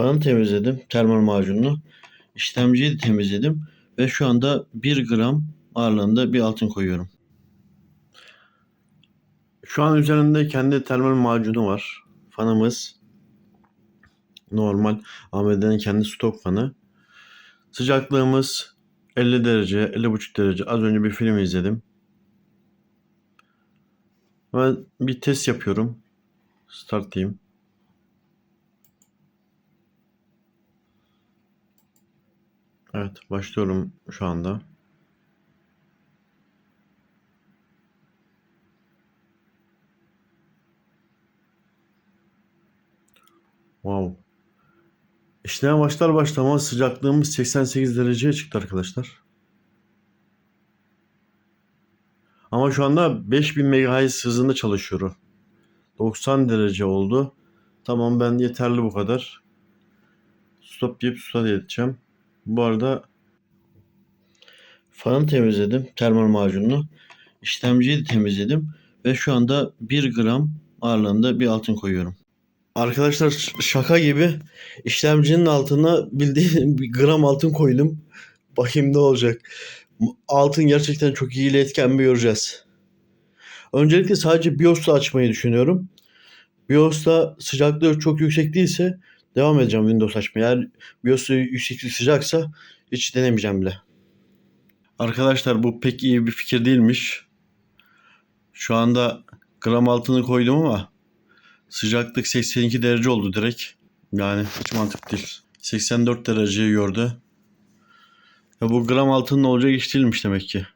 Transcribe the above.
Fanı temizledim. Termal macunlu. İşlemciyi de temizledim. Ve şu anda 1 gram ağırlığında bir altın koyuyorum. Şu an üzerinde kendi termal macunu var. Fanımız normal AMD'nin kendi stok fanı. Sıcaklığımız 50 derece, 50,5 derece. Az önce bir film izledim. Ben bir test yapıyorum. Start diyeyim. Evet, başlıyorum şu anda. Wow. İşleme başlar başlamaz sıcaklığımız 88 dereceye çıktı arkadaşlar. Ama şu anda 5000 MHz hızında çalışıyorum. 90 derece oldu. Tamam ben yeterli bu kadar. Stop deyip stop edeceğim. Bu arada fanı temizledim. Termal macunlu. İşlemciyi de temizledim. Ve şu anda 1 gram ağırlığında bir altın koyuyorum. Arkadaşlar şaka gibi işlemcinin altına bildiğin bir gram altın koydum. Bakayım ne olacak. Altın gerçekten çok iyi iletken mi göreceğiz. Öncelikle sadece BIOS'ta açmayı düşünüyorum. BIOS'ta sıcaklığı çok yüksek değilse devam edeceğim Windows açmaya. Eğer BIOS'u yükseklik sıcaksa hiç denemeyeceğim bile. Arkadaşlar bu pek iyi bir fikir değilmiş. Şu anda gram altını koydum ama sıcaklık 82 derece oldu direkt. Yani hiç mantıklı değil. 84 dereceyi gördü. Ya bu gram altının olacağı iş değilmiş demek ki.